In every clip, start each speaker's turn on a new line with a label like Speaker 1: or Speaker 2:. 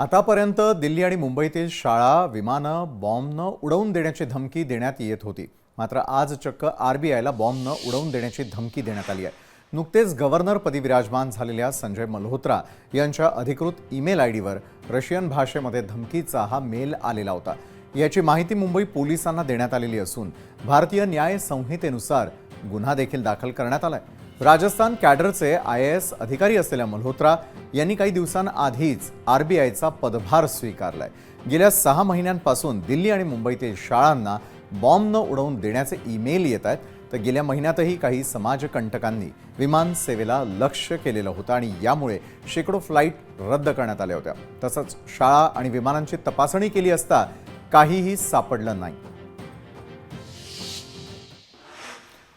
Speaker 1: आतापर्यंत दिल्ली आणि मुंबईतील शाळा विमानं बॉम्बनं उडवून देण्याची धमकी देण्यात येत होती. मात्र आज चक्क आर बी आयला बॉम्बनं उडवून देण्याची धमकी देण्यात आली आहे. नुकतेच गव्हर्नरपदी विराजमान झालेल्या संजय मल्होत्रा यांच्या अधिकृत ईमेल आय डीवर रशियन भाषेमध्ये धमकीचा हा मेल आलेला होता. याची माहिती मुंबई पोलिसांना देण्यात आलेली असून भारतीय न्याय संहितेनुसार गुन्हा देखील दाखल करण्यात आला आहे राजस्थान कॅडरचे आय एस अधिकारी असलेल्या मल्होत्रा यांनी काही दिवसांआधीच आरबीआयचा पदभार स्वीकारलाय. गेल्या सहा महिन्यांपासून दिल्ली आणि मुंबईतील शाळांना बॉम्बनं उडवून देण्याचे ईमेल येत आहेत. तर गेल्या महिन्यातही काही समाजकंटकांनी विमान सेवेला लक्ष केलेलं होतं आणि यामुळे शेकडो फ्लाईट रद्द करण्यात आल्या होत्या. तसंच शाळा आणि विमानांची तपासणी केली असता काहीही सापडलं नाही.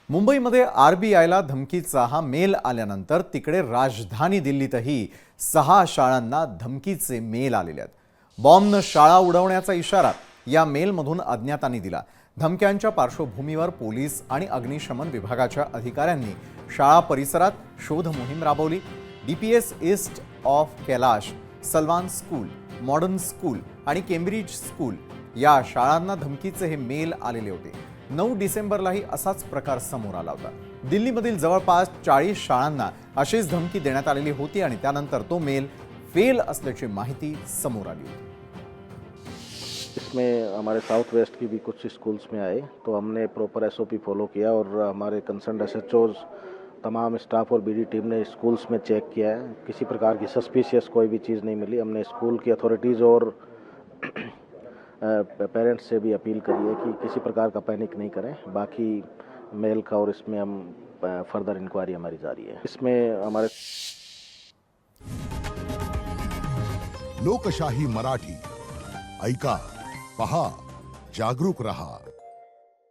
Speaker 1: मुंबईमध्ये आर बी आयला धमकीचा हा मेल आल्यानंतर तिकडे राजधानी दिल्लीतही सहा शाळांना धमकीचे मेल आलेले आहेत. बॉम्बनं शाळा उडवण्याचा इशारा या मेलमधून अज्ञातांनी दिला. धमक्यांच्या पार्श्वभूमीवर पोलीस आणि अग्निशमन विभागाच्या अधिकाऱ्यांनी शाळा परिसरात शोध मोहीम राबवली. B P S east of Kailash Salwan school modern school आणि केम्ब्रिज स्कूल या शाळांना धमकीचे हे मेल आलेले होते. नऊ डिसेंबरलाही असाच प्रकार समोर आला होता. दिल्लीमधील जवळपास चाळीस शाळांना अशीच धमकी देण्यात आलेली होती आणि त्यानंतर तो मेल फेल असल्याची माहिती समोर आली होती.
Speaker 2: इसमें हमारे साउथ वेस्ट की भी कुछ स्कूल्स में आए तो हमने प्रॉपर एसओपी फॉलो किया और हमारे कंसर्न एस तमाम स्टाफ और बीडी टीम ने स्कूल्स में चेक किया है। किसी प्रकार की सस्पिशियस कोई भी चीज़ नहीं मिली। हमने स्कूल की अथॉरिटीज़ और पेरेंट्स से भी अपील करिए कि किसी प्रकार का पैनिक नहीं करें। बाकी मेल का और इसमें हम फर्दर इंक्वायरी हमारी जारी है। इसमें हमारे
Speaker 3: लोकशाही मराठी, ऐका, पहा, जागरूक रहा।